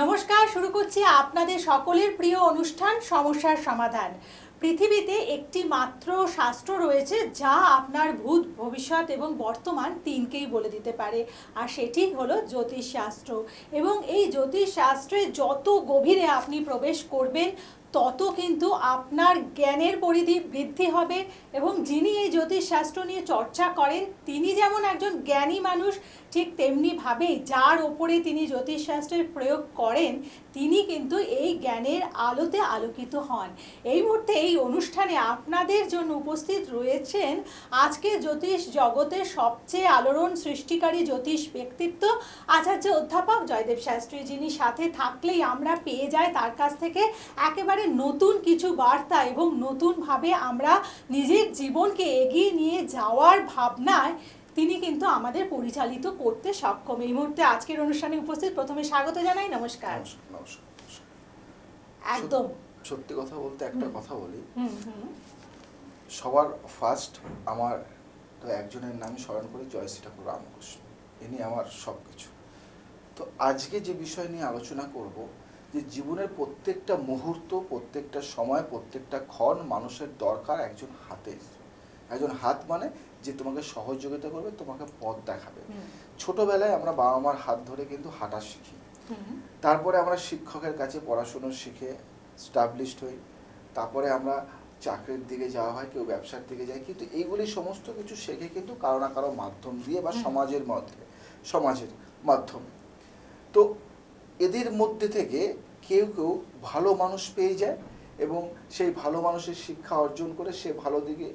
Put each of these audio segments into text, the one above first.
নমস্কার, শুরু করছি আপনাদের সকলের প্রিয় অনুষ্ঠান, সমস্যার সমাধান। পৃথিবীতে একটি মাত্র শাস্ত্র রয়েছে যা আপনার ভূত ভবিষ্যৎ এবং বর্তমান তিনকেই বলে দিতে পারে, আর সেটি হলো জ্যোতিষ শাস্ত্র এবং এই জ্যোতিষ শাস্ত্রে যত গভীরে আপনি প্রবেশ করবেন, তত কিন্তু আপনার জ্ঞানের পরিধি বৃদ্ধি হবে। এবং যিনি এই জ্যোতিষশাস্ত্র নিয়ে চর্চা করেন, তিনি যেমন একজন জ্ঞানী মানুষ ঠিক তেমনিভাবেই যার ওপরে তিনি জ্যোতিষশাস্ত্রের প্রয়োগ করেন, তিনি কিন্তু এই জ্ঞানের আলোতে আলোকিত হন। এই মুহূর্তে এই অনুষ্ঠানে আপনাদের জন্য উপস্থিত রয়েছেন আজকে জ্যোতিষ জগতের সবচেয়ে আলোড়ন সৃষ্টিকারী জ্যোতিষ ব্যক্তিত্ব আচার্য অধ্যাপক জয়দেব শাস্ত্রী। যিনি সাথে থাকলেই আমরা পেয়ে যাই তার কাছ থেকে একেবারে নতুন কিছু বার্তা এবং নতুনভাবে আমরা নিজের জীবনকে এগিয়ে নিয়ে যাওয়ার ভাবনায় তিনি কিন্তু আমাদের পরিচালিত করতে সক্ষম। এই মুহূর্তে আজকের অনুষ্ঠানে উপস্থিত। প্রথমে স্বাগত জানাই নমস্কার। একদম। সত্যি কথা বলতে একটা কথা বলি। সবার ফার্স্ট আমার তো একজনের নাম স্মরণ করি জয়শ্রী ঠাকুর রামকৃষ্ণ। ইনি আমার সব কিছু তো আজকে যে বিষয় নিয়ে আলোচনা করব যে জীবনের প্রত্যেকটা মুহূর্ত প্রত্যেকটা সময় প্রত্যেকটা ক্ষণ মানুষের দরকার একজন হাতের। একজন হাত মানে যে তোমাকে সহযোগিতা করবে তোমাকে পথ দেখাবে। ছোটবেলায় আমরা বাবা মার হাত ধরে কিন্তু হাঁটা শিখি। তারপরে আমরা শিক্ষকের কাছে পড়াশুনো শিখে স্টাবলিশড হই। তারপরে আমরা চাকরির দিকে যাওয়া হয় কেউ ব্যবসার দিকে যায়। কিন্তু এইগুলি সমস্ত কিছু শেখে কিন্তু কারও না কারও মাধ্যম দিয়ে বা সমাজের মধ্যে সমাজের মাধ্যমে। তো এদের মধ্যে থেকে কেউ কেউ ভালো মানুষ পেয়ে যায় এবং সেই ভালো মানুষের শিক্ষা অর্জন করে সে ভালো দিকে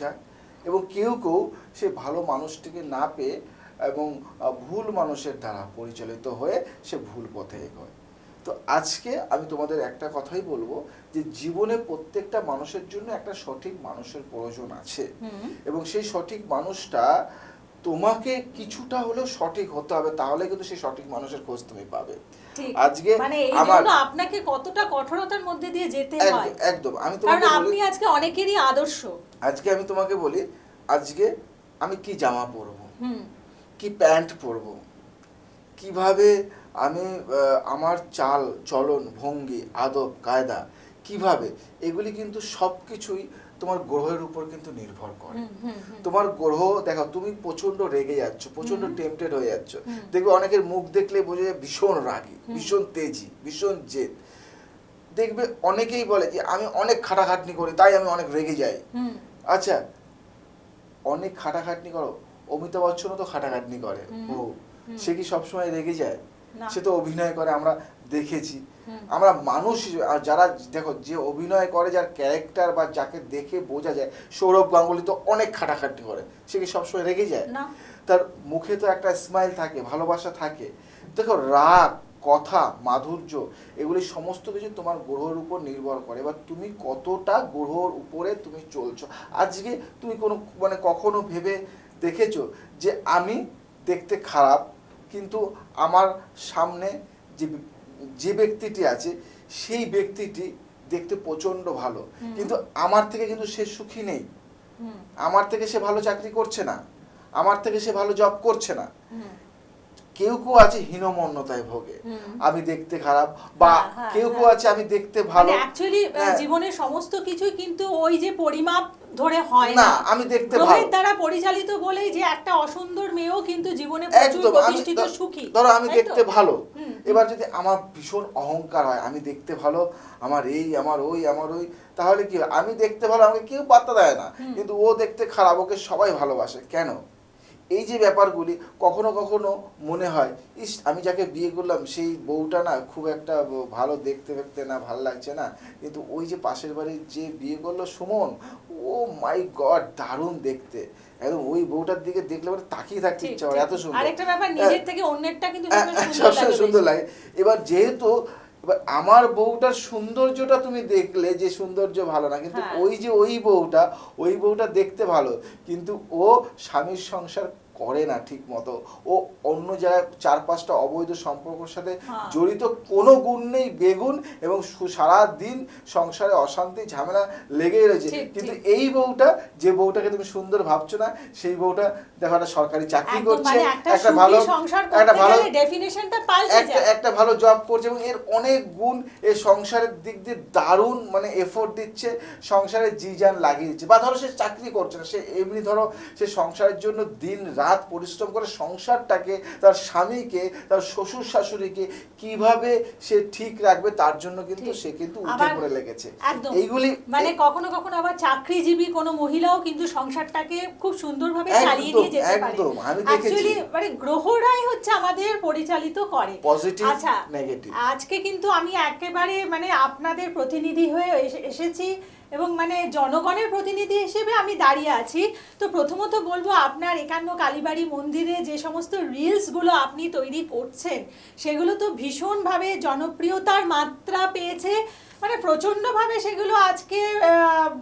যায়। এবং কেউ কেউ সে ভালো মানুষটিকে না পেয়ে এবং ভুল মানুষের দ্বারা পরিচালিত হয়ে সে ভুল পথে এগোয়। তো আজকে আমি তোমাদের একটা কথাই বলব যে জীবনে প্রত্যেকটা মানুষের জন্য একটা সঠিক মানুষের প্রয়োজন আছে। এবং সেই সঠিক মানুষটা তোমাকে কিছুটা হলেও সঠিক হতে হবে তাহলে কিন্তু সেই সঠিক মানুষের খোঁজ তুমি পাবে। আজকে মানে আমার আপনাকে কতটা কঠোরতার মধ্যে দিয়ে যেতে হয়। একদম। আমি কারণ আপনি আজকে অনেকেরই আদর্শ। আজকে আমি তোমাকে বলি আজকে আমি কি জামা পরবো? হুম। কি প্যান্ট পরবো? কীভাবে আমি আমার চাল চলন ভঙ্গি আদব কায়দা কীভাবে? এগুলি কিন্তু সব কিছুই তোমার গ্রহের উপর কিন্তু নির্ভর করে। তোমার গ্রহ দেখো তুমি প্রচণ্ড রেগে যাচ্ছ প্রচণ্ড টেম্পটেড হয়ে যাচ্ছ। দেখবে অনেকের মুখ দেখলে বোঝা যায় ভীষণ রাগী। ভীষণ তেজি ভীষণ জেদ। দেখবে অনেকেই বলে যে আমি অনেক খাটাখাটনি করি তাই আমি অনেক রেগে যাই। আচ্ছা অনেক খাটাখাটনি করো অমিতাভ বচ্চনও তো খাটাখাটনি করে। ও সে কি সবসময় রেগে যায়? সে তো অভিনয় করে আমরা দেখেছি। আমরা মানুষ আর যারা দেখো যে অভিনয় করে যার ক্যারেক্টার বা যাকে দেখে বোঝা যায় সৌরভ গাঙ্গুলি তো অনেক খাটাখাটনি করে। সে কি সবসময় রেগে যায়? না। তার মুখে তো একটা স্মাইল থাকে ভালোবাসা থাকে। দেখো রাগ কথা মাধুর্য এগুলি সমস্ত কিছু তোমার গ্রহর উপর নির্ভর করে। এবার তুমি কতটা গ্রহর উপরে তুমি চলছো? আজকে তুমি কোনো মানে কখনো ভেবে দেখেছ যে আমি দেখতে খারাপ কিন্তু আমার সামনে যে যে ব্যক্তিটি আছে সেই ব্যক্তিটি দেখতে প্রচণ্ড ভালো। কিন্তু আমার থেকে কিন্তু সে সুখী নেই। আমার থেকে সে ভালো চাকরি করছে না। আমার থেকে সে ভালো জব করছে না। কেউ কেউ আছে হীনমন্যতায় ভোগে। আমি দেখতে খারাপ বা হ্যাঁ, হ্যাঁ, কেউ কেউ হ্যাঁ। আছে আমি দেখতে ভালো। মানে অ্যাকচুয়ালি হ্যাঁ। জীবনের সমস্ত কিছুই কিন্তু ওই যে পরিমাপ ধরে হয় না আমি দেখতে ভালো। দ্বারা পরিচালিত বলেই যে একটা অসুন্দর মেয়েও কিন্তু জীবনে প্রচুর প্রতিষ্ঠিত সুখী। ধরো আমি দেখতে ভালো। এবার যদি আমার ভীষণ অহংকার হয় আমি দেখতে ভালো আমার এই আমার ওই আমার ওই তাহলে কি? আমি দেখতে ভালো আমাকে কেউ পাত্তা দেয় না। কিন্তু ও দেখতে খারাপ ওকে সবাই ভালোবাসে। কেন? এই যে ব্যাপারগুলি কখনো কখনো মনে হয় ইস আমি যাকে বিয়ে করলাম সেই বউটা না খুব একটা ভালো দেখতে দেখতে না ভালো লাগছে না। কিন্তু ওই যে পাশের বাড়ির যে বিয়ে করল সুমন ও মাই গড দারুণ দেখতে। একদম ওই বউটার দিকে দেখলে মানে তাকিয়ে থাকতে ইচ্ছা করে এত সুন্দর আরেকটা ব্যাপার হ্যাঁ। নিজের থেকে অন্যেরটা কিন্তু হ্যাঁ, সবসময় সুন্দর। লাগে এবার যেহেতু এবার আমার বউটার সৌন্দর্যটা তুমি দেখলে যে সৌন্দর্য ভালো না কিন্তু হ্যাঁ। ওই যে ওই বউটা ওই বউটা দেখতে ভালো কিন্তু ও স্বামীর সংসার করে না ঠিক মতো ও অন্য জায়গায় চার পাঁচটা অবৈধ সম্পর্কের সাথে হ্যাঁ। জড়িত কোনো গুণ নেই বেগুন এবং সু- সারাদিন সংসারে অশান্তি ঝামেলা লেগেই রয়েছে। কিন্তু এই বউটা যে বউটাকে তুমি সুন্দর ভাবছ না সেই বউটা দেখো একটা সরকারি চাকরি করছে মানে একটা ভালো একটা ভালো একটা ভালো জব করছে এবং এর অনেক গুণ এই সংসারের দিক দিয়ে দারুণ মানে এফোর্ট দিচ্ছে সংসারে জি জান লাগিয়ে দিচ্ছে। বা ধরো সে চাকরি করছে না সে এমনি ধরো সে সংসারের জন্য দিন রাত পরিশ্রম করে সংসারটাকে তার স্বামীকে তার শ্বশুর শাশুড়িকে কীভাবে সে ঠিক রাখবে তার জন্য কিন্তু সে কিন্তু উঠে পড়ে লেগেছে। এইগুলি মানে কখনো কখনো আবার চাকরিজীবী কোনো মহিলাও কিন্তু সংসারটাকে খুব সুন্দরভাবে চালিয়ে নিয়ে যেতে পারে। একদম, আমি দেখেছি। মানে গ্রহরাই হচ্ছে আমাদের পরিচালিত করে। পজিটিভ আচ্ছা নেগেটিভ আজকে কিন্তু আমি একেবারে মানে আপনাদের প্রতিনিধি হয়ে এসেছি। এবং মানে জনগণের প্রতিনিধি হিসেবে আমি দাঁড়িয়ে আছি। তো প্রথমত বলব, আপনার একান্ন কালীবাড়ি মন্দিরে যে সমস্ত রিলসগুলো আপনি তৈরি করছেন, সেগুলো তো ভীষণভাবে জনপ্রিয়তার মাত্রা পেয়েছে। মানে প্রচণ্ডভাবে সেগুলো আজকে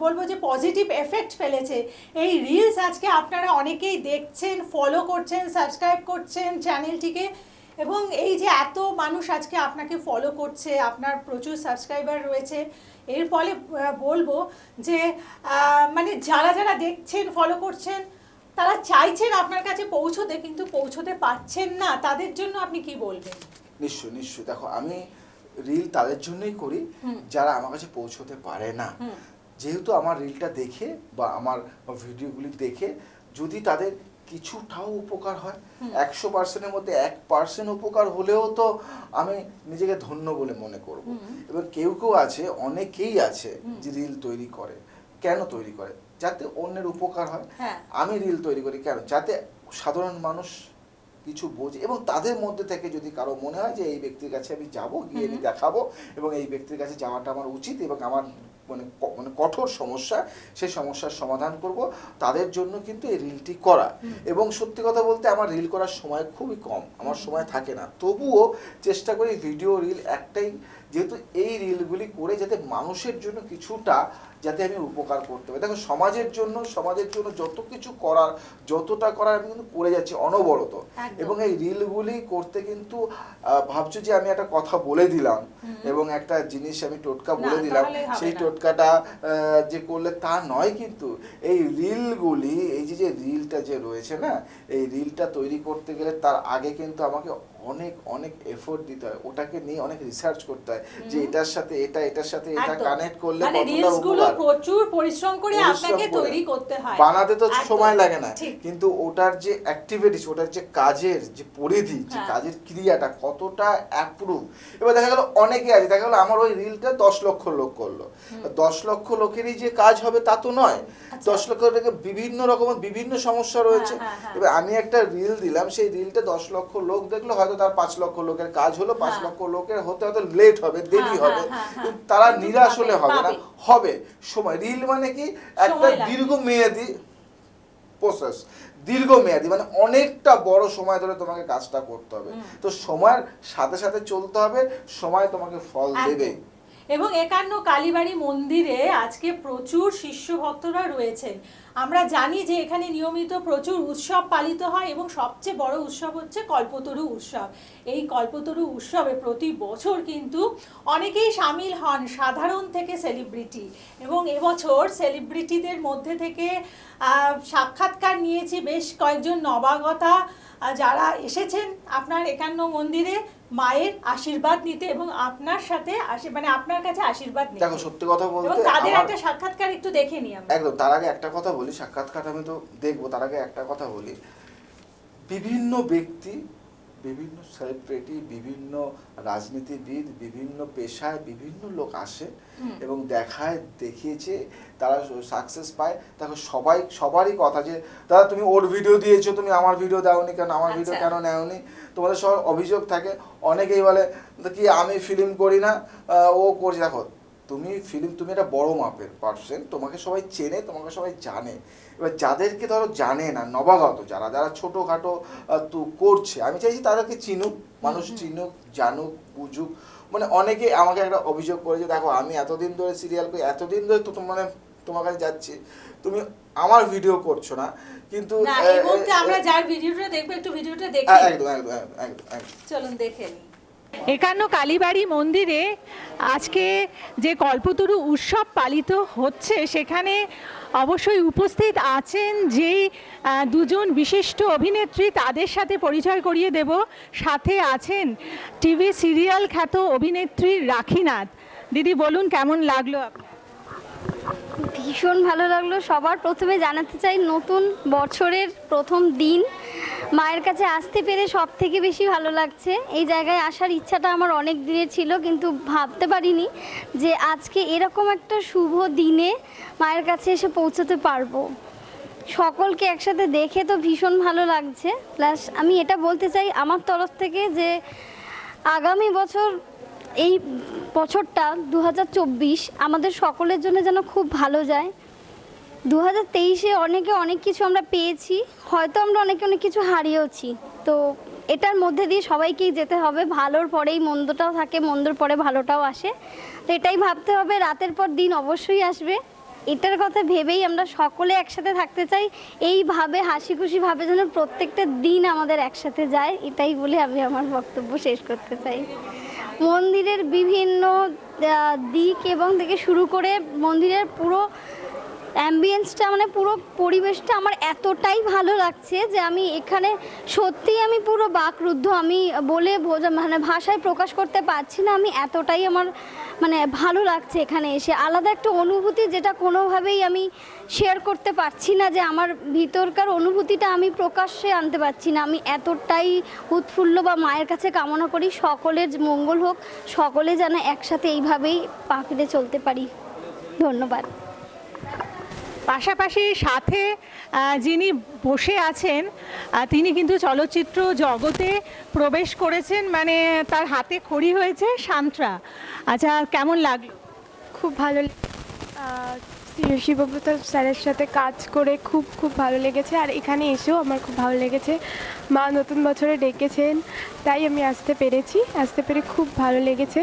বলব যে পজিটিভ এফেক্ট ফেলেছে। এই রিলস আজকে আপনারা অনেকেই দেখছেন ফলো করছেন সাবস্ক্রাইব করছেন চ্যানেলটিকে এবং এই যে এত মানুষ আজকে আপনাকে ফলো করছে, আপনার প্রচুর সাবস্ক্রাইবার রয়েছে। এর ফলে বলব যে মানে যারা যারা দেখছেন ফলো করছেন তারা চাইছেন আপনার কাছে পৌঁছোতে কিন্তু পৌঁছতে পারছেন না। তাদের জন্য আপনি কি বলবেন? নিশ্চয় নিশ্চয় দেখো আমি রিল তাদের জন্যই করি যারা আমার কাছে পৌঁছতে পারে না। যেহেতু আমার রিলটা দেখে বা আমার ভিডিওগুলি দেখে যদি তাদের কিছুটাও উপকার হয়। একশো পার্সেন্টের মধ্যে এক পার্সেন্ট উপকার হলেও তো আমি নিজেকে ধন্য বলে মনে করব। এবার কেউ কেউ আছে অনেকেই আছে যে রিল তৈরি করে। কেন তৈরি করে? যাতে অন্যের উপকার হয়। হ্যাঁ। আমি রিল তৈরি করি কেন? যাতে সাধারণ মানুষ কিছু বোঝে এবং তাদের মধ্যে থেকে যদি কারও মনে হয় যে এই ব্যক্তির কাছে আমি যাব গিয়ে আমি দেখাবো এবং এই ব্যক্তির কাছে যাওয়াটা আমার উচিত এবং আমার মানে মানে কঠোর সমস্যা সেই সমস্যার সমাধান করব। তাদের জন্য কিন্তু এই রিলটি করা। এবং সত্যি কথা বলতে আমার রিল করার সময় খুবই কম আমার সময় থাকে না। তবুও চেষ্টা করি ভিডিও রিল একটাই যেহেতু এই রিলগুলি করে যাতে মানুষের জন্য কিছুটা যাতে আমি উপকার করতে পারি। দেখো সমাজের জন্য সমাজের জন্য যত কিছু করার যতটা করার আমি কিন্তু করে যাচ্ছি অনবরত। এবং এই রিলগুলি করতে কিন্তু ভাবছ যে আমি একটা কথা বলে দিলাম এবং একটা জিনিস আমি টোটকা বলে দিলাম সেই টোটকাটা যে করলে তা নয় কিন্তু এই রিলগুলি এই যে যে রিলটা যে রয়েছে না এই রিলটা তৈরি করতে গেলে তার আগে কিন্তু আমাকে অনেক অনেক এফোর্ট দিতে হয়। ওটাকে নিয়ে অনেক রিসার্চ করতে হয় যে এটার সাথে এটা এটার সাথে এটা কানেক্ট করলে মানে রিলসগুলো প্রচুর পরিশ্রম করে আপনাকে তৈরি করতে হয়। বানাতে তো সময় লাগে না। কিন্তু ওটার যে অ্যাক্টিভিটিস ওটার যে কাজের যে পরিধি যে হ্যাঁ। কাজের ক্রিয়াটা কতটা অ্যাপ্রুভ এবার দেখা গেল অনেকে আছে। দেখা গেল আমার ওই রিলটা দশ লক্ষ লোক করল। দশ লক্ষ লোকেরই যে কাজ হবে তা তো নয়। আচ্ছা। দশ লক্ষ লোকে বিভিন্ন রকমের বিভিন্ন সমস্যা রয়েছে। হ্যাঁ, হ্যাঁ, এবার আমি একটা রিল দিলাম। সেই রিলটা দশ লক্ষ লোক দেখল হয়তো তার পাঁচ লক্ষ লোকের কাজ হলো পাঁচ হ্যাঁ। লক্ষ লোকের হতে হয়তো লেট হবে দেরি হ্যাঁ, হবে। হ্যাঁ, কিন্তু তারা নিরাশ হলে হবে না। হবে। সময় রিল মানে কি? একটা। দীর্ঘমেয়াদী প্রসেস দীর্ঘমেয়াদী মানে অনেকটা বড় সময় ধরে তোমাকে কাজটা করতে হবে। তো সময়ের সাথে সাথে চলতে হবে সময় তোমাকে ফল দেবে। এবং একান্ন কালীবাড়ি মন্দিরে আজকে প্রচুর শিষ্য ভক্তরা রয়েছেন। আমরা জানি যে এখানে নিয়মিত প্রচুর উৎসব পালিত হয় এবং সবচেয়ে বড় উৎসব হচ্ছে কল্পতরু উৎসব। এই কল্পতরু উৎসবে প্রতি বছর কিন্তু অনেকেই সামিল হন সাধারণ থেকে সেলিব্রিটি এবং এবছর সেলিব্রিটিদের মধ্যে থেকে সাক্ষাৎকার নিয়েছি বেশ কয়েকজন নবাগতা যারা এসেছেন আপনার একান্ন মন্দিরে। মায়ের আশীর্বাদ নিতে এবং আপনার সাথে মানে আপনার কাছে আশীর্বাদ নিতে। দেখো সত্যি কথা এবং বলতে তাদের একটা সাক্ষাৎকার একটু দেখে নিই আমরা। একদম তার আগে একটা কথা বলি সাক্ষাৎকার আমি তো দেখব তার আগে একটা কথা বলি। বিভিন্ন ব্যক্তি বিভিন্ন সেলিব্রিটি বিভিন্ন রাজনীতিবিদ বিভিন্ন পেশায় বিভিন্ন লোক আসে এবং দেখায় দেখিয়েছে তারা সাকসেস পায়। দেখো সবাই সবারই কথা যে দাদা তুমি ওর ভিডিও দিয়েছ তুমি আমার ভিডিও দাওনি কেন? আমার ভিডিও আচ্ছা। কেন নেওনি? তোমাদের সবার অভিযোগ থাকে। অনেকেই বলে কি আমি ফিল্ম করি না? ও করছে। দেখো তুমি ফিল্ম তুমি একটা বড় মাপের পার্সন তোমাকে সবাই চেনে তোমাকে সবাই জানে। এবার যাদেরকে ধরো জানে না নবাগত যারা যারা ছোটোখাটো তো করছে আমি চাইছি তাদেরকে চিনুক মানুষ চিনুক জানুক বুঝুক। মানে অনেকে আমাকে একটা অভিযোগ করেছে দেখো আমি এতদিন ধরে সিরিয়াল করি এতদিন ধরে তো মানে তোমার কাছে যাচ্ছি। তুমি আমার ভিডিও করছ না। কিন্তু না এই মুহূর্তে আমরা যার ভিডিওটা দেখব একটু ভিডিওটা দেখে একদম একদম একদম একদম। চলুন দেখে একান্ন কালীবাড়ি মন্দিরে আজকে যে কল্পতরু উৎসব পালিত হচ্ছে, সেখানে অবশ্যই উপস্থিত আছেন যে দুজন বিশিষ্ট অভিনেত্রী, তাদের সাথে পরিচয় করিয়ে দেব সাথে আছেন টিভি সিরিয়াল খ্যাত অভিনেত্রী রাখিনাথ দিদি, বলুন কেমন লাগল আপনার? ভীষণ ভালো লাগল। সবার প্রথমে জানাতে চাই, নতুন বছরের প্রথম দিন মায়ের কাছে আসতে পেরে সব থেকে বেশি ভালো লাগছে। এই জায়গায় আসার ইচ্ছাটা আমার অনেক দিনের ছিল, কিন্তু ভাবতে পারিনি যে আজকে এরকম একটা শুভ দিনে মায়ের কাছে এসে পৌঁছতে পারব। সকলকে একসাথে দেখে তো ভীষণ ভালো লাগছে। প্লাস আমি এটা বলতে চাই, আমার তরফ থেকে যে আগামী বছর এই বছরটা দু হাজার চব্বিশ আমাদের সকলের জন্য যেন খুব ভালো যায়। দু হাজার তেইশে অনেকে অনেক কিছু আমরা পেয়েছি, হয়তো আমরা অনেকে অনেক কিছু হারিয়েওছি। তো এটার মধ্যে দিয়ে সবাইকেই যেতে হবে, ভালোর পরেই মন্দটাও থাকে, মন্দর পরে ভালোটাও আসে। তো এটাই ভাবতে হবে, রাতের পর দিন অবশ্যই আসবে। এটার কথা ভেবেই আমরা সকলে একসাথে থাকতে চাই, এইভাবে হাসি খুশিভাবে যেন প্রত্যেকটা দিন আমাদের একসাথে যায়, এটাই বলে আমি আমার বক্তব্য শেষ করতে চাই। মন্দিরের বিভিন্ন দিক এবং থেকে শুরু করে মন্দিরের পুরো অ্যাম্বিয়েন্সটা মানে পুরো পরিবেশটা আমার এতটাই ভালো লাগছে যে আমি এখানে সত্যিই আমি পুরো বাকরুদ্ধ। আমি বলে মানে ভাষায় প্রকাশ করতে পারছি না, আমি এতটাই আমার মানে ভালো লাগছে এখানে এসে। আলাদা একটা অনুভূতি যেটা কোনোভাবেই আমি শেয়ার করতে পারছি না যে আমার ভিতরকার অনুভূতিটা আমি প্রকাশ্যে আনতে পারছি না। আমি এতটাই উৎফুল্ল বা মায়ের কাছে কামনা করি সকলের মঙ্গল হোক, সকলে যেন একসাথে এইভাবেই পাখিতে চলতে পারি। ধন্যবাদ। পাশাপাশি সাথে যিনি বসে আছেন তিনি কিন্তু চলচ্চিত্র জগতে প্রবেশ করেছেন মানে তার হাতে খড়ি হয়েছে সান্ত্রা। আচ্ছা কেমন লাগল? খুব ভালো শিবব্রত স্যারের সাথে কাজ করে খুব খুব ভালো লেগেছে। আর এখানে এসেও আমার খুব ভালো লেগেছে। মা নতুন বছরে ডেকেছেন, তাই আমি আসতে পেরেছি। আসতে পেরে খুব ভালো লেগেছে।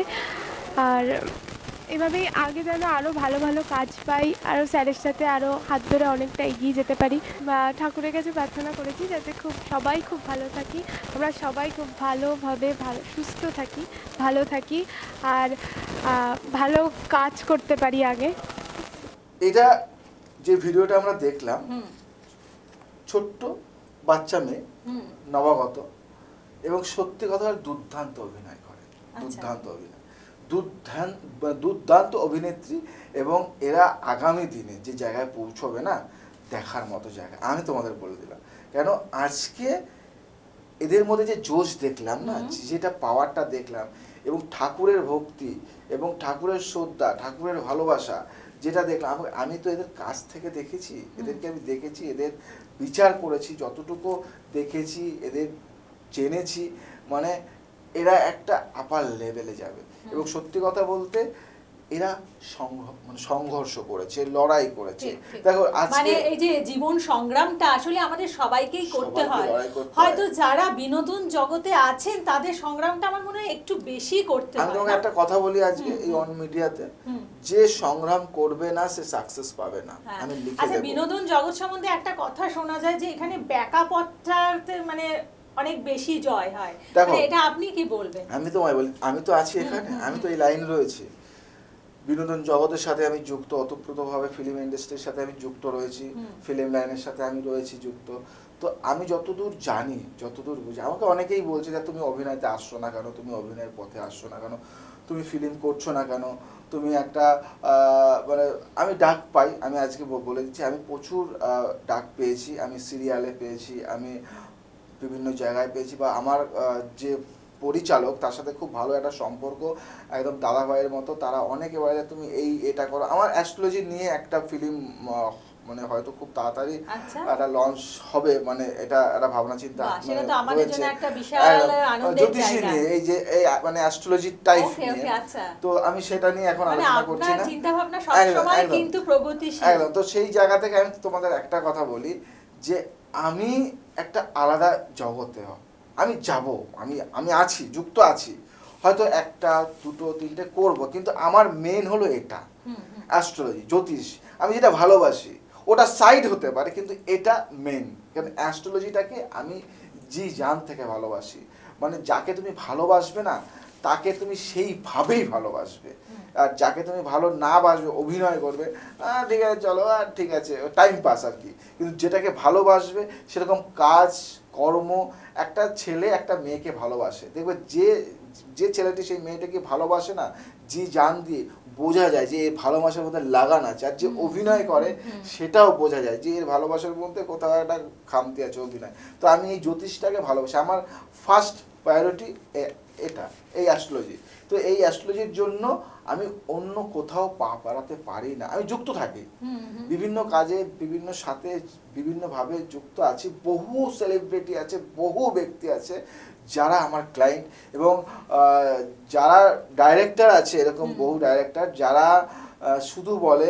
আর এভাবেই আগে যেন আরও ভালো ভালো কাজ পাই আরও স্যারের সাথে আরও হাত ধরে অনেকটা এগিয়ে যেতে পারি। বা ঠাকুরের কাছে প্রার্থনা করেছি যাতে খুব সবাই খুব ভালো থাকি আমরা সবাই খুব ভালোভাবে ভালো সুস্থ থাকি ভালো থাকি আর ভালো কাজ করতে পারি আগে। এটা যে ভিডিওটা আমরা দেখলাম ছোট্ট বাচ্চা মেয়ে নবাগত এবং সত্যি কথা দুর্দান্ত অভিনয় করে আচ্ছা। দুর্দান্ত অভিনয়। দুর্দান্ত অভিনেত্রী এবং এরা আগামী দিনে যে জায়গায় পৌঁছবে না দেখার মতো জায়গা। আমি তোমাদের বলে দিলাম। কেন? আজকে এদের মধ্যে যে জোশ দেখলাম না যেটা পাওয়ারটা দেখলাম এবং ঠাকুরের ভক্তি এবং ঠাকুরের শ্রদ্ধা ঠাকুরের ভালোবাসা যেটা দেখলাম আমি- আমি তো এদের কাছ থেকে দেখেছি। এদেরকে আমি দেখেছি এদের বিচার করেছি যতটুকু দেখেছি এদের জেনেছি। মানে এরা একটা আপার লেভেলে যাবে। এবং সত্যি কথা বলতে এরা মানে সংঘর্ষ করেছে লড়াই করেছে। দেখো মানে এই যে জীবন সংগ্রামটা আসলে আমাদের সবাইকেই করতে হয়। হয়তো যারা বিনোদন জগতে আছেন তাদের সংগ্রামটা আমার মনে হয় একটু বেশি করতে আমি হয় তোমাকে একটা কথা বলি আজকে এই অন মিডিয়াতে যে সংগ্রাম করবে না সে সাকসেস পাবে না। হ্যাঁ। আমি লিখে আচ্ছা বিনোদন জগৎ সম্বন্ধে একটা কথা শোনা যায় যে এখানে ব্যাকআপটাতে মানে অনেক বেশি জয় হয়। মানে এটা আপনি কি বলবেন? আমি তোমায় বলি আমি তো আছি এখানে আমি তো এই লাইন রয়েছে। বিনোদন জগতের সাথে আমি যুক্ত অতপ্রতভাবে ফিল্ম ইন্ডাস্ট্রির সাথে আমি যুক্ত রয়েছি ফিল্ম লাইনের সাথে আমি রয়েছি যুক্ত। তো আমি যতদূর জানি যতদূর বুঝি আমাকে অনেকেই বলছে যে তুমি অভিনয়তে আসছো না কেন তুমি অভিনয়ের পথে আসছো না কেন তুমি ফিল্ম করছ না কেন তুমি একটা আহ, মানে আমি ডাক পাই আমি আজকে বলে দিচ্ছি আমি প্রচুর আহ, ডাক পেয়েছি আমি সিরিয়ালে পেয়েছি আমি বিভিন্ন জায়গায় পেয়েছি বা আমার যে পরিচালক তার সাথে খুব ভালো একটা সম্পর্ক একদম দাদা ভাইয়ের মতো তারা অনেকে বলে যে তুমি এই এটা করো আমার অ্যাস্ট্রোলজি নিয়ে একটা ফিল্ম মানে হয়তো খুব তাড়াতাড়ি আচ্ছা। একটা লঞ্চ হবে মানে এটা একটা ভাবনা চিন্তা মানে। জ্যোতিষী। নিয়ে এই যে এই মানে অ্যাস্ট্রোলজি টাইপ নিয়ে আচ্ছা। তো আমি সেটা নিয়ে এখন মানে আলোচনা করছি না চিন্তা ভাবনা একদম, সবসময় একদম। কিন্তু প্রগতিশীল একদম তো সেই জায়গা থেকে আমি তোমাদের একটা কথা বলি যে আমি একটা আলাদা জগতে আমি যাব আমি আমি আছি যুক্ত আছি। হয়তো একটা দুটো তিনটে করব কিন্তু আমার মেন হলো এটা। অ্যাস্ট্রোলজি জ্যোতিষ। আমি যেটা ভালোবাসি ওটা সাইড হতে পারে কিন্তু এটা মেন কারণ অ্যাস্ট্রোলজিটাকে আমি জি জান থেকে ভালোবাসি। মানে যাকে তুমি ভালোবাসবে না তাকে তুমি সেইভাবেই ভালোবাসবে। আর যাকে তুমি ভালো না বাসবে অভিনয় করবে ঠিক আছে চলো আর ঠিক আছে টাইম পাস আর কি। কিন্তু যেটাকে ভালোবাসবে সেরকম কাজ কর্ম একটা ছেলে একটা মেয়েকে ভালোবাসে। দেখবে যে যে ছেলেটি সেই মেয়েটাকে ভালোবাসে না যে জান দিয়ে বোঝা যায় যে এর ভালোবাসার মধ্যে লাগান আছে। আর যে অভিনয় করে সেটাও বোঝা যায় যে এর ভালোবাসার মধ্যে কোথাও একটা খামতি আছে অভিনয়। তো আমি এই জ্যোতিষটাকে ভালোবাসি। আমার ফার্স্ট প্রায়োরিটি এটা এই অ্যাস্ট্রোলজি তো এই অ্যাস্ট্রোলজির জন্য আমি অন্য কোথাও পা বাড়াতে পারি না। আমি যুক্ত থাকি। বিভিন্ন কাজে বিভিন্ন সাথে বিভিন্নভাবে যুক্ত আছি। বহু সেলিব্রিটি আছে বহু ব্যক্তি আছে যারা আমার ক্লায়েন্ট এবং যারা ডাইরেক্টর আছে এরকম বহু ডাইরেক্টর যারা শুধু বলে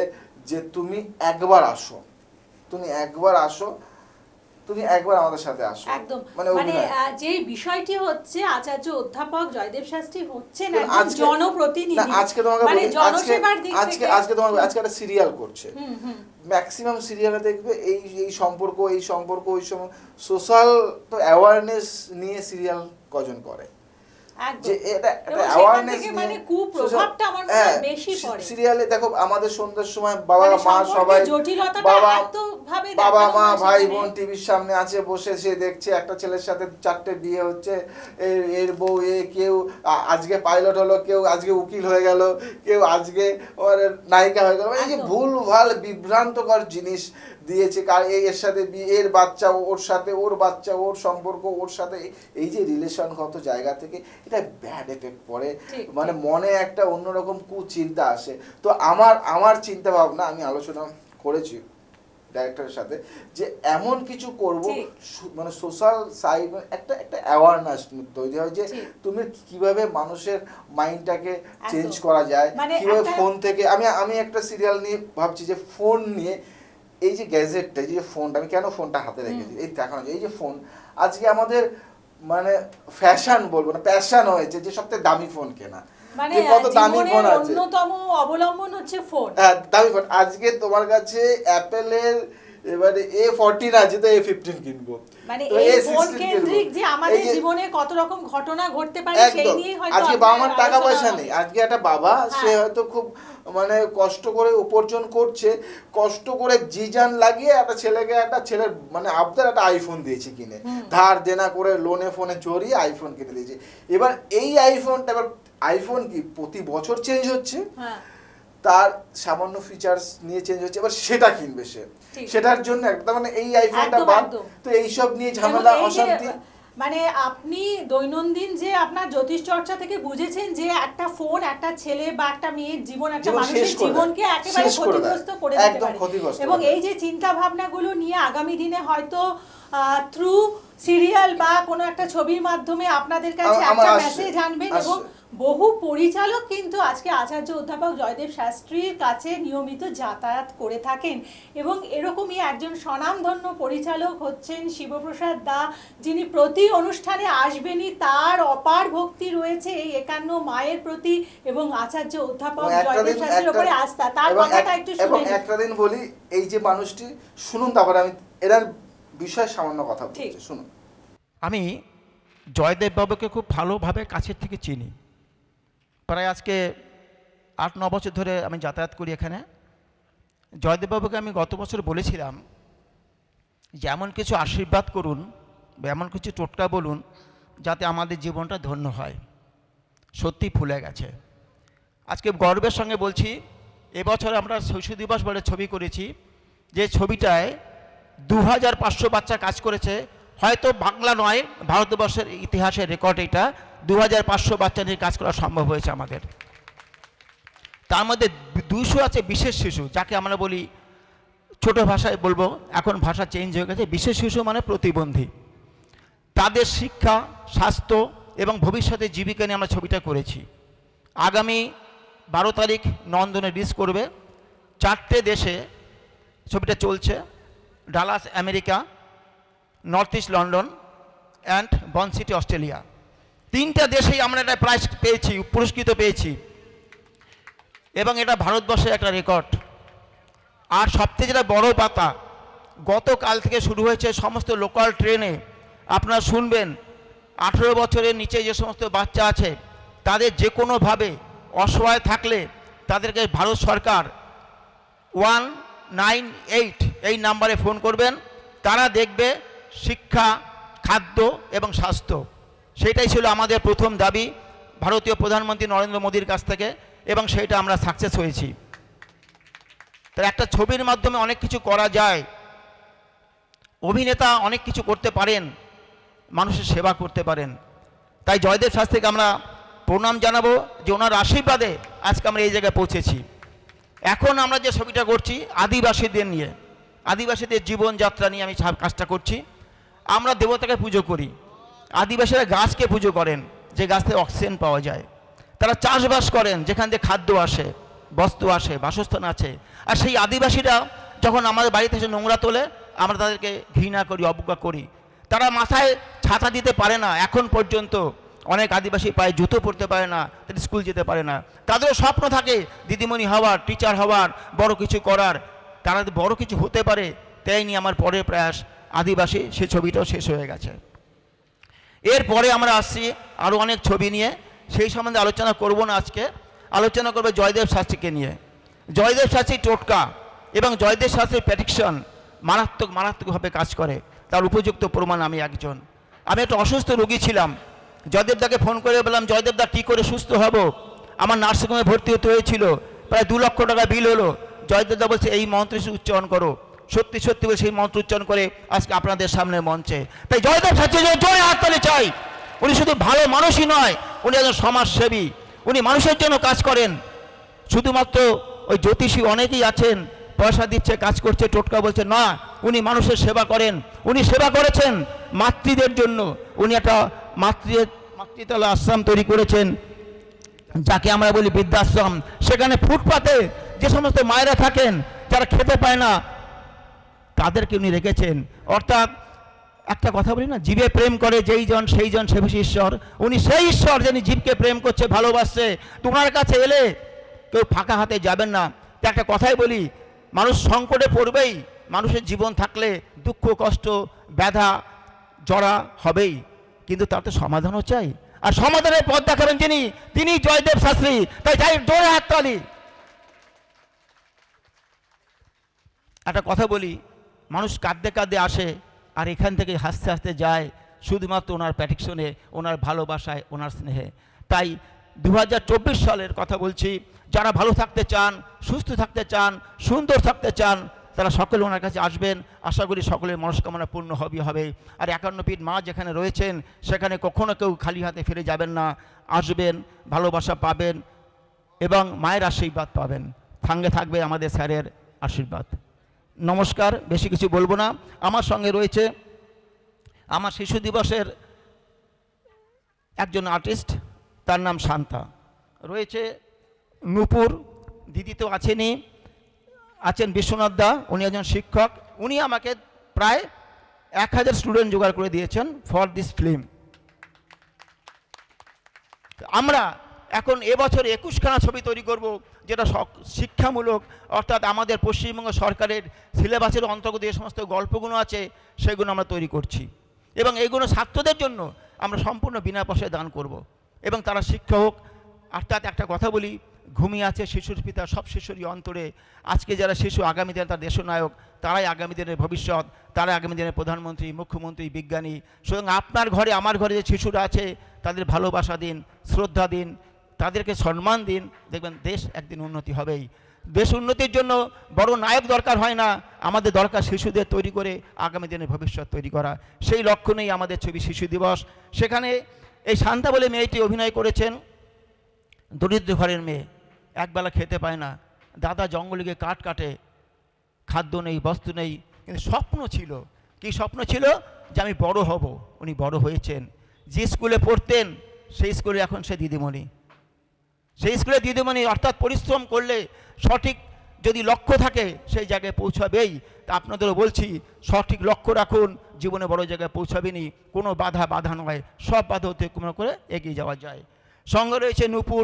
যে তুমি একবার আসো। তুমি একবার আসো তুমি একবার আমাদের সাথে আসো। একদম। মানে মানে যে বিষয়টি হচ্ছে আচার্য অধ্যাপক জয়দেব শাস্ত্রী হচ্ছেন না জনপ্রতিনিধি। আজকে তোমাকে মানে জনসেবার দিক আজকে আজকে তোমাকে আজকে একটা সিরিয়াল করছে। হুম হুম। ম্যাক্সিমাম সিরিয়ালে দেখবে এই এই সম্পর্ক এই সম্পর্ক ওই সময় সোশ্যাল তো অ্যাওয়ারনেস নিয়ে সিরিয়াল কজন করে? সিরিয়ালে দেখো আমাদের সন্ধ্যার সময় বাবা মানে মা সবাই বাবা বাবা মা ভাই বোন টিভির সামনে আছে বসে সে দেখছে একটা ছেলের সাথে চারটে বিয়ে হচ্ছে এর এর বউ এ কেউ আজকে পাইলট হলো কেউ আজকে উকিল হয়ে গেল কেউ আজকে নায়িকা হয়ে গেল এই যে ভুল ভালো বিভ্রান্তকর জিনিস দিয়েছে কার এই এর সাথে এর বাচ্চা ওর সাথে ওর বাচ্চা ওর সম্পর্ক ওর সাথে এই- এই যে রিলেশনগত জায়গা থেকে এটা ব্যাড এফেক্ট পড়ে। মানে মনে একটা অন্যরকম কুচিন্তা আসে। তো আমার আমার চিন্তা ভাবনা আমি আলোচনা করেছি ডাইরেক্টরের সাথে যে এমন কিছু করব মানে সোশ্যাল সাইড একটা একটা অ্যাওয়ারনেস তৈরি হয় যে তুমি কীভাবে মানুষের মাইন্ডটাকে চেঞ্জ করা যায় মানে কীভাবে ফোন থেকে আমি আমি একটা সিরিয়াল নিয়ে ভাবছি যে ফোন নিয়ে এই যে গ্যাজেটটা এই যে ফোনটা আমি কেন ফোনটা হাতে রেখেছি? এই দেখানো এই যে ফোন আজকে আমাদের মানে ফ্যাশন বলব না প্যাশন হয়েছে যে সবথেকে দামি ফোন কেনা। মানে কত দামি ফোন আছে। অন্যতম অবলম্বন হচ্ছে ফোন। হ্যাঁ দামি ফোন। আজকে তোমার কাছে অ্যাপেলের এবারে এ ফোরটিন আছে তো এ ফিফটিন কিনবো। মানে এই ফোন কেন্দ্রিক যে আমাদের জীবনে কত রকম ঘটনা ঘটতে পারে সেই নিয়ে হয়তো আজকে বাবা মার টাকা পয়সা নেই। আজকে একটা বাবা সে হ্যাঁ। হয়তো খুব মানে কষ্ট করে উপার্জন করছে কষ্ট করে জিজান লাগিয়ে একটা ছেলেকে একটা ছেলের মানে আবদার একটা আইফোন দিয়েছে কিনে। ধার দেনা করে লোনে ফোনে জড়িয়ে আইফোন কিনে দিয়েছে। এবার এই আইফোনটা এবার আইফোন কি প্রতি বছর চেঞ্জ হচ্ছে? হ্যাঁ। তার সামান্য ফিচার্স নিয়ে চেঞ্জ হচ্ছে। এবার সেটা কিনবে সে। সেটার জন্য একটা মানে এই আইফোনটা বাদ একদম। তো এইসব নিয়ে ঝামেলা এই অশান্তি মানে আপনি দৈনন্দিন যে আপনার জ্যোতিষ চর্চা থেকে বুঝেছেন যে একটা ফোন একটা ছেলে বা একটা মেয়ের জীবন একটা মানুষের। জীবনকে একেবারে। ক্ষতিগ্রস্ত করে দিতে পারে এবং এই যে চিন্তা ভাবনাগুলো নিয়ে আগামী দিনে হয়তো থ্রু সিরিয়াল বা কোনো একটা ছবির মাধ্যমে আপনাদের কাছে একটা মেসেজ আনবেন এবং। বহু পরিচালক কিন্তু আজকে আচার্য অধ্যাপক জয়দেব শাস্ত্রীর কাছে নিয়মিত যাতায়াত করে থাকেন এবং এরকমই একজন স্বনামধন্য পরিচালক হচ্ছেন শিবপ্রসাদ দা যিনি প্রতি অনুষ্ঠানে আসবেনই। তার অপার ভক্তি রয়েছে এই একান্ন মায়ের প্রতি এবং আচার্য অধ্যাপক জয়দেব শাস্ত্রীর উপরে আস্থা। তার কথাটা একটু এবং শুনে একটা দিন বলি এই যে মানুষটি শুনুন তারপরে আমি এনার বিষয়ে সামান্য কথা ঠিক। বলছি শুনুন। আমি জয়দেব বাবুকে খুব ভালোভাবে কাছের থেকে চিনি। প্রায় আজকে আট, ন বছর ধরে আমি যাতায়াত করি এখানে। জয়দেববাবুকে আমি গত বছর বলেছিলাম যে এমন কিছু আশীর্বাদ করুন বা এমন কিছু টোটকা বলুন যাতে আমাদের জীবনটা ধন্য হয়। সত্যি ফুলে গেছে। আজকে গর্বের সঙ্গে বলছি, এবছর আমরা শিশু দিবস বলে ছবি করেছি। যে ছবিটায় দু হাজার পাঁচশো বাচ্চা কাজ করেছে। হয়তো বাংলা নয়, ভারতবর্ষের ইতিহাসের রেকর্ড এটা। দু হাজার পাঁচশো বাচ্চা নিয়ে কাজ করা সম্ভব হয়েছে আমাদের। তার মধ্যে দুশো আছে বিশেষ শিশু, যাকে আমরা বলি ছোট ভাষায় বলব, এখন ভাষা চেঞ্জ হয়ে গেছে। বিশেষ শিশু মানে প্রতিবন্ধী। তাদের শিক্ষা, স্বাস্থ্য এবং ভবিষ্যতে জীবিকা নিয়ে আমরা ছবিটা করেছি। আগামী বারো তারিখ নন্দনে রিলিজ করবে। চারটে দেশে ছবিটা চলছে। Dallas America, North East London, and বন সিটি অস্ট্রেলিয়া। তিনটা দেশেই আমরা এটা প্রাইজ পেয়েছি, পুরস্কৃত পেয়েছি। এবং এটা ভারতবর্ষের একটা রেকর্ড আর সবথেকে যেটা বড় পাতা, গতকাল থেকে শুরু হয়েছে সমস্ত লোকাল ট্রেনে আপনারা শুনবেন, আঠেরো বছরের নিচে যে সমস্ত বাচ্চা আছে, তাদের যে কোনোভাবে অসহায় থাকলে তাদেরকে ভারত সরকার ওয়ান নাইন এইট এই নাম্বারে ফোন করবেন। তারা দেখবে শিক্ষা, খাদ্য এবং স্বাস্থ্য। সেটাই ছিল আমাদের প্রথম দাবি ভারতীয় প্রধানমন্ত্রী নরেন্দ্র মোদীর কাছ থেকে, এবং সেটা আমরা সাকসেস হয়েছি। তার একটা ছবির মাধ্যমে অনেক কিছু করা যায়। অভিনেতা অনেক কিছু করতে পারেন, মানুষের সেবা করতে পারেন। তাই জয়দেব শাস্ত্রীকে আমরা প্রণাম জানাব যে ওনার আশীর্বাদে আজকে আমরা এই জায়গায় পৌঁছেছি। এখন আমরা যে ছবিটা করছি আদিবাসীদের নিয়ে, আদিবাসীদের জীবনযাত্রা নিয়ে আমি কাজটা করছি। আমরা দেবতাকে পুজো করি। আদিবাসীরা গাছকে পুজো করেন, যে গাছ থেকে অক্সিজেন পাওয়া যায়। তারা চাষবাস করেন, যেখান থেকে খাদ্য আসে, বস্তু আসে, বাসস্থান আছে। আর সেই আদিবাসীরা যখন আমাদের বাড়িতে এসে নোংরা তোলে, আমরা তাদেরকে ঘৃণা করি, অবজ্ঞা করি। তারা মাথায় ছাতা দিতে পারে না, এখন পর্যন্ত। অনেক আদিবাসী পায়ে জুতো পরতে পারে না তারা স্কুল যেতে পারে না। তাদেরও স্বপ্ন থাকে, দিদিমণি হওয়ার, টিচার হওয়ার, বড় কিছু করার। তারা বড় কিছু হতে পারে, তাই নিয়ে আমার পরের প্রয়াস। আদিবাসী, সে ছবিটাও শেষ হয়ে গেছে। এরপরে আমরা আসছি আরও অনেক ছবি নিয়ে। সেই সম্বন্ধে আলোচনা করব না আজকে। আলোচনা করবে জয়দেব শাস্ত্রীকে নিয়ে। জয়দেব শাস্ত্রী টোটকা এবং জয়দেব শাস্ত্রীর প্যাটিকশন মারাত্মক, মারাত্মকভাবে কাজ করে। তার উপযুক্ত প্রমাণ আমি একজন। আমি একটা অসুস্থ রোগী ছিলাম। জয়দেবদাকে ফোন করে বললাম জয়দেবদা কী করে সুস্থ হব? আমার নার্সিংহোমে ভর্তি হতে হয়েছিল। প্রায় দু লক্ষ টাকা বিল হলো। জয়দেবদা বলছে, এই মন্ত্র উচ্চারণ করো। সত্যি সত্যি বলে সেই মন্ত্র উচ্চারণ করে আজকে আপনাদের সামনে মঞ্চে। তাই জয়দেব সাথে জয় হাততালি চাই। উনি শুধু ভালো মানুষই নয়, উনি একজন সমাজসেবী। উনি মানুষের জন্য কাজ করেন। শুধুমাত্র ওই জ্যোতিষী অনেকেই আছেন, পয়সা দিচ্ছে, কাজ করছে, টোটকা বলছে। না, উনি মানুষের সেবা করেন। উনি সেবা করেছেন মাতৃদের জন্য। উনি একটা মাতৃ মাতৃতলা আশ্রম তৈরি করেছেন, যাকে আমরা বলি বৃদ্ধাশ্রম। সেখানে ফুটপাতে যে সমস্ত মায়েরা থাকেন, যারা খেতে পায় না তাদেরকে উনি রেখেছেন। অর্থাৎ একটা কথা বলি না, জীবে প্রেম করে যেই জন, সেই জন সে ঈশ্বর। উনি সেই ঈশ্বর যিনি জীবকে প্রেম করছে, ভালোবাসছে। তোমার কাছে এলে কেউ ফাঁকা হাতে যাবেন না। তো একটা কথাই বলি, মানুষ সংকটে পড়বেই। মানুষের জীবন থাকলে দুঃখ, কষ্ট, ব্যথা জড়া হবেই। কিন্তু তার তো সমাধানও চাই। আর সমাধানের পথ দেখাবেন যিনি, তিনি জয়দেব শাস্ত্রী। তাই যাই, জোরে হাততালি একটা কথা বলি মানুষ কাঁদতে কাঁদতে আসে আর এখান থেকে হাসতে হাসতে যায় শুধুমাত্র ওনার প্যাটিকশনে ওনার ভালোবাসায়, ওনার স্নেহে। তাই দু হাজার চব্বিশ সালের কথা বলছি, যারা ভালো থাকতে চান, সুস্থ থাকতে চান, সুন্দর থাকতে চান, তারা সকলে ওনার কাছে আসবেন। আশা করি সকলের মনস্কামনা পূর্ণ হবে হবে। আর একান্ন পীঠ মা যেখানে রয়েছেন, সেখানে কখনো কেউ খালি হাতে ফিরে যাবেন না। আসবেন, ভালোবাসা পাবেন এবং মায়ের আশীর্বাদ পাবেন। সঙ্গে থাকবে আমাদের স্যারের আশীর্বাদ। নমস্কার, বেশি কিছু বলব না। আমার সঙ্গে রয়েছে আমার শিশু দিবসের একজন আর্টিস্ট, তার নাম শান্তা। রয়েছে নূপুর, দিদি তো আছেনই, আছেন বিশ্বনাথ দা, উনি একজন শিক্ষক। উনি আমাকে প্রায় এক হাজার স্টুডেন্ট জোগাড় করে দিয়েছেন ফর দিস ফিল্ম আমরা এখন এবছর একুশখানা ছবি তৈরি করব, যেটা শিক্ষামূলক, অর্থাৎ আমাদের পশ্চিমবঙ্গ সরকারের সিলেবাসের অন্তর্গত যে সমস্ত গল্পগুলো আছে, সেগুলো আমরা তৈরি করছি। এবং এইগুলো ছাত্রদের জন্য আমরা সম্পূর্ণ বিনা পয়সায় দান করব। এবং তারা শিক্ষা হোক অর্থাৎ একটা কথা বলি, ঘুমিয়ে আছে শিশুর পিতা, সব শিশুরই অন্তরে। আজকে যারা শিশু, আগামী দিনে তার দেশনায়ক, তারাই আগামী দিনের ভবিষ্যৎ, তারাই আগামী দিনের প্রধানমন্ত্রী, মুখ্যমন্ত্রী, বিজ্ঞানী। সুতরাং আপনার ঘরে, আমার ঘরে যে শিশুরা আছে, তাদের ভালোবাসা দিন, শ্রদ্ধা দিন তাদেরকে সম্মান দিন। দেখবেন দেশ একদিন উন্নতি হবেই। দেশ উন্নতির জন্য বড় নায়ক দরকার হয় না। আমাদের দরকার শিশুদের তৈরি করে আগামী দিনের ভবিষ্যৎ তৈরি করা। সেই লক্ষ্য নেই আমাদের ছবি শিশু দিবস। সেখানে এই শান্তা বলে মেয়েটি অভিনয় করেছেন। দরিদ্র ঘরের মেয়ে। একবেলা খেতে পায় না। দাদা জঙ্গলে গিয়ে কাঠ কাটে। খাদ্য নেই, বস্তু নেই। কিন্তু স্বপ্ন ছিল। কি স্বপ্ন ছিল? যে আমি বড় হব। উনি বড় হয়েছেন। যে স্কুলে পড়তেন, সেই স্কুলে এখন সে দিদিমণি। সেই স্কুলে দিদিমণি অর্থাৎ পরিশ্রম করলে সঠিক যদি লক্ষ্য থাকে, সেই জায়গায় পৌঁছাবেই। তা আপনাদেরও বলছি, সঠিক লক্ষ্য রাখুন, জীবনে বড় জায়গায় পৌঁছাবেনি কোনো বাধা বাধা নয়, সব বাধা অতিক্রম করে এগিয়ে যাওয়া যায়। সঙ্গে রয়েছে নূপুর,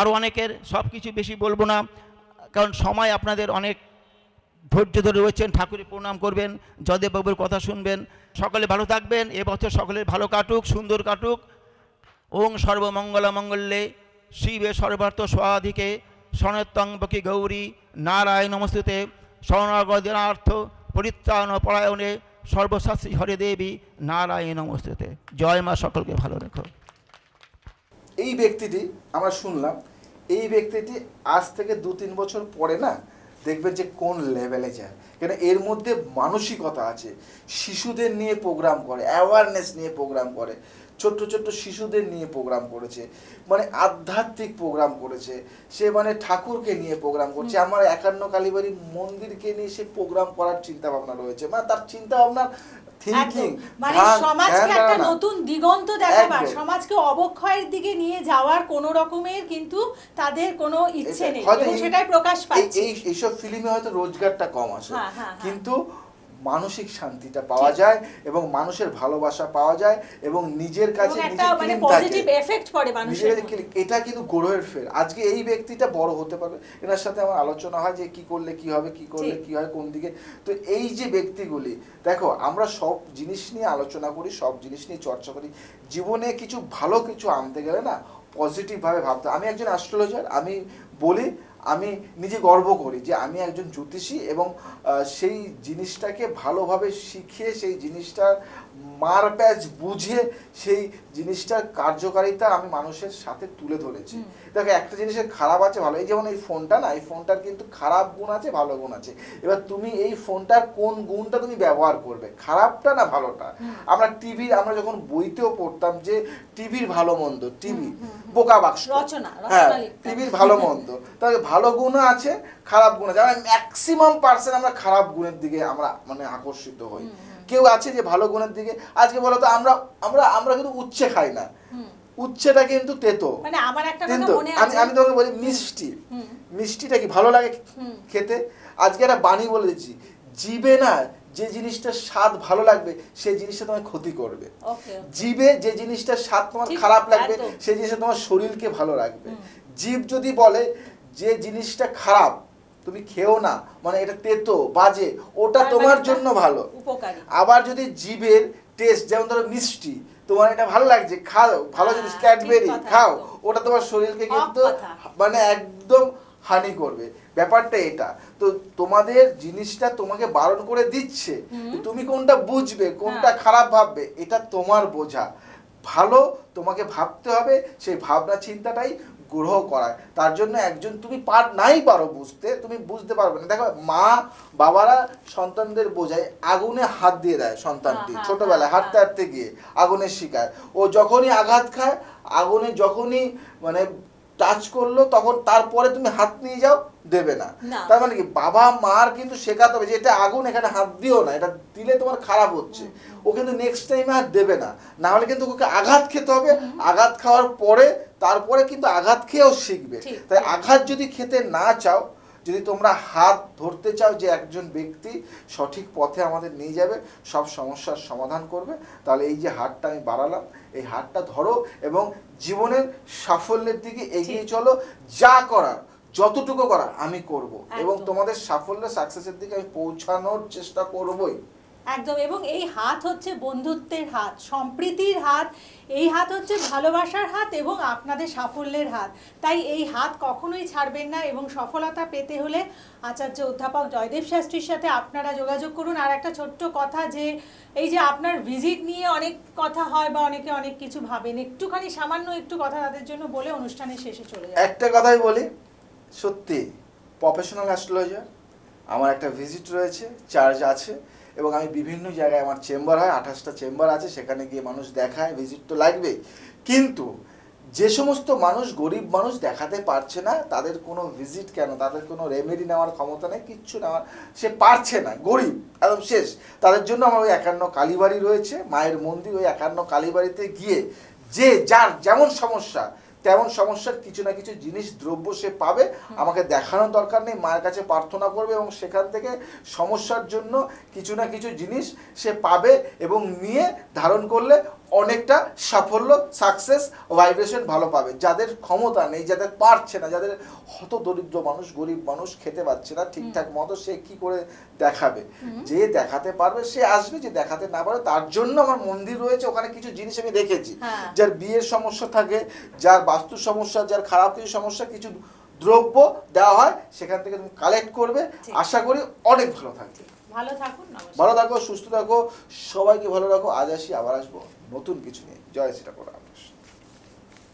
আরও অনেকের, সব কিছু বেশি বলব না, কারণ সময় আপনাদের অনেক ধৈর্য ধরে রয়েছেন ঠাকুরের প্রণাম করবেন জয়দেব বাবুর কথা শুনবেন। সকলে ভালো থাকবেন, এবছর সকলের ভালো কাটুক, সুন্দর কাটুক। ওং সর্বমঙ্গল মঙ্গলে শিবে সর্বার্থ স্বাধিকে সনত্যঙ্বকী গৌরী নারায়ণ নমস্তুতে শরণাগদিনার্থ পরিত্রাণ পরায়ণে সর্বশাস্ত্রী হরে দেবী নারায়ণ নমস্তুতে জয় মা সকলকে ভালো রেখো। এই ব্যক্তিটি আমরা শুনলাম, এই ব্যক্তিটি আজ থেকে দু তিন বছর পরে না দেখবেন যে কোন লেভেলে যায়। কেন এর মধ্যে মানসিকতা আছে, শিশুদের নিয়ে প্রোগ্রাম করে অ্যাওয়ারনেস নিয়ে প্রোগ্রাম করে। ছোট্ট ছোট্ট শিশুদের নিয়ে প্রোগ্রাম করেছে মানে আধ্যাত্মিক প্রোগ্রাম করেছে। সে মানে ঠাকুরকে নিয়ে প্রোগ্রাম করছে। আমার একান্ন কালীবাড়ি মন্দিরকে নিয়ে সে প্রোগ্রাম করার চিন্তা ভাবনা রয়েছে। মানে তার চিন্তা ভাবনা থিঙ্কিং মানে সমাজকে একটা নতুন দিগন্ত দেখাবার সমাজকে অবক্ষয়ের দিকে নিয়ে যাওয়ার কোন রকমের কিন্তু তাদের কোনো ইচ্ছে নেই হয়তো সেটাই প্রকাশ এই পাচ্ছে। এই এইসব ফিল্মে হয়তো রোজগারটা কম আসে। কিন্তু মানসিক শান্তিটা পাওয়া যায় এবং মানুষের ভালোবাসা পাওয়া যায় এবং নিজের কাছে মানে এটা কিন্তু গ্রহের ফের। আজকে এই ব্যক্তিটা বড় হতে পারবে। এনার সাথে আমার আলোচনা হয় যে কি করলে কি হবে কি করলে কি হয় কোন দিকে। তো এই যে ব্যক্তিগুলি দেখো আমরা সব জিনিস নিয়ে আলোচনা করি সব জিনিস নিয়ে চর্চা করি। জীবনে কিছু ভালো কিছু আনতে গেলে না পজিটিভভাবে ভাবতে আমি একজন অ্যাস্ট্রোলজার আমি বলি আমি নিজে গর্ব করি যে আমি একজন জ্যোতিষী এবং সেই জিনিসটাকে ভালোভাবে শিখিয়ে সেই জিনিসটার মার প্যাচ বুঝে সেই জিনিসটার কার্যকারিতা আমি মানুষের সাথে তুলে ধরেছি। দেখো একটা জিনিসের খারাপ আছে ভালো। এই যেমন এই ফোনটা না এই ফোনটার কিন্তু খারাপ গুণ আছে ভালো গুণ আছে। এবার তুমি এই ফোনটার কোন গুণটা তুমি ব্যবহার করবে? খারাপটা না ভালোটা? আমরা টিভির আমরা যখন বইতেও পড়তাম যে টিভির ভালো মন্দ টিভি বোকা বাক্স। হ্যাঁ। টিভির ভালো মন্দ। তাহলে ভালো গুণও আছে খারাপ গুণ আছে। আমরা ম্যাক্সিমাম পার্সেন্ট আমরা খারাপ গুণের দিকে আমরা মানে আকর্ষিত হই। কেউ আছে যে ভালো গুণের দিকে? আজকে বলো তো আমরা আমরা আমরা কিন্তু উচ্ছে খাই না। উচ্ছেটা কিন্তু তেতো। মানে আমার একটা কথা কিন্তু মনে আমি আছে। আমি তোমাকে বলি মিষ্টি। মিষ্টিটা কি ভালো লাগে খেতে? আজকে একটা বাণী বলে দিচ্ছি। জিবে না যে জিনিসটার স্বাদ ভালো লাগবে সেই জিনিসটা তোমার ক্ষতি করবে। জিবে যে জিনিসটার স্বাদ তোমার খারাপ লাগবে সেই জিনিসটা তোমার শরীরকে ভালো রাখবে। জীব যদি বলে যে জিনিসটা খারাপ তুমি খেও না মানে এটা তেতো বাজে ওটা তোমার মানে জন্য ভালো। আবার যদি জীবের টেস্ট যেমন ধরো মিষ্টি তোমার এটা ভালো লাগছে খাও ভালো জিনিস হ্যাঁ, ক্যাডবেরি খাও একদম। ওটা তোমার শরীরকে কিন্তু মানে একদম হানি করবে। ব্যাপারটা এটা। তো তোমাদের জিনিসটা তোমাকে বারণ করে দিচ্ছে। তুমি কোনটা বুঝবে কোনটা হ্যাঁ। খারাপ ভাববে এটা তোমার বোঝা। ভালো তোমাকে ভাবতে হবে সেই ভাবনা চিন্তাটাই গ্রহ করায়। তার জন্য একজন তুমি পার নাই পারো বুঝতে তুমি বুঝতে পারবে না। দেখো মা বাবারা সন্তানদের বোঝায় আগুনে হাত দিয়ে দেয় সন্তানটি হ্যাঁ, হ্যাঁ, ছোটবেলায় হ্যাঁ, হাঁটতে হাঁটতে গিয়ে আগুনের শিকায় ও যখনই আঘাত খায় আগুনে যখনই মানে টাচ করল তখন তারপরে তুমি হাত নিয়ে যাও দেবে না। তার মানে কি বাবা মার কিন্তু শেখাতে হবে যে এটা আগুন এখানে হাত দিও না এটা দিলে তোমার খারাপ হচ্ছে। ও কিন্তু নেক্সট টাইমে আর দেবে না। না হলে কিন্তু ওকে আঘাত খেতে হবে। আঘাত খাওয়ার পরে তারপরে কিন্তু আঘাত খেয়েও শিখবে। তাই আঘাত যদি খেতে না চাও যদি তোমরা হাত ধরতে চাও যে একজন ব্যক্তি সঠিক পথে আমাদের নিয়ে যাবে সব সমস্যার সমাধান করবে তাহলে এই যে হাতটা আমি বাড়ালাম এই হাতটা ধরো এবং জীবনের সাফল্যের দিকে এগিয়ে চলো। যা করার যতটুকু করার আমি করব। এবং তোমাদের সাফল্য সাকসেসের দিকে আমি পৌঁছানোর চেষ্টা করবই। একদম, এবং এই হাত হচ্ছে বন্ধুত্বের হাত, সম্প্রীতির হাত, এই হাত হচ্ছে ভালোবাসার হাত এবং আপনাদের সাফল্যের হাত। তাই এই হাত কখনোই ছাড়বেন না এবং সফলতা পেতে হলে আচার্য অধ্যাপক জয়দেব শাস্ত্রীর সাথে আপনারা যোগাযোগ করুন। আর একটা ছোট্ট কথা যে, এই যে আপনার ভিজিট নিয়ে অনেক কথা হয় বা অনেকে অনেক কিছু ভাবেন, একটুখানি সামান্য একটু কথা তাদের জন্য বলে অনুষ্ঠানের শেষে চলে যায় একটা কথাই বলি, সত্যি প্রফেশনাল অ্যাস্ট্রোলজার আমার একটা ভিজিট রয়েছে চার্জ আছে। এবং আমি বিভিন্ন জায়গায় আমার চেম্বার হয়, আঠাশটা চেম্বার আছে, সেখানে গিয়ে মানুষ দেখায় ভিজিট তো লাগবেই। কিন্তু যে সমস্ত মানুষ গরিব মানুষ দেখাতে পারছে না, তাদের কোনো ভিজিট কেন? তাদের কোনো রেমেডি নেওয়ার ক্ষমতা নেই, কিচ্ছু নেওয়ার, সে পারছে না, গরিব, একদম শেষ। তাদের জন্য আমার ওই একান্ন কালীবাড়ি রয়েছে, মায়ের মন্দির ওই একান্ন কালীবাড়িতে গিয়ে যে যার যেমন সমস্যা তেমন সমস্যার কিছু না কিছু জিনিস দ্রব্য সে পাবে। আমাকে দেখানোর দরকার নেই মায়ের কাছে প্রার্থনা করবে এবং সেখান থেকে সমস্যার জন্য কিছু না কিছু জিনিস সে পাবে এবং নিয়ে ধারণ করলে অনেকটা সাফল্য সাকসেস ভাইব্রেশন ভালো পাবে। যাদের ক্ষমতা নেই যাদের পারছে না যাদের হত দরিদ্র মানুষ গরিব মানুষ খেতে পাচ্ছে না ঠিকঠাক মতো সে কি করে দেখাবে? যে দেখাতে পারবে সে আসবে যে দেখাতে না পারবে তার জন্য আমার মন্দির রয়েছে ওখানে কিছু জিনিস আমি রেখেছি হ্যাঁ। যার বিয়ের সমস্যা থাকে যার বাস্তু সমস্যা যার খারাপ কিছু সমস্যা কিছু দ্রব্য দেওয়া হয় সেখান থেকে তুমি কালেক্ট করবে। আশা করি অনেক ভালো থাকবে। ভালো থাকুন ভালো থাকো সুস্থ থাকো সবাইকে ভালো রাখো আজ আসি আবার আসব। নতুন কিছু নিয়ে জয় শ্রীরাম রামকৃষ্ণ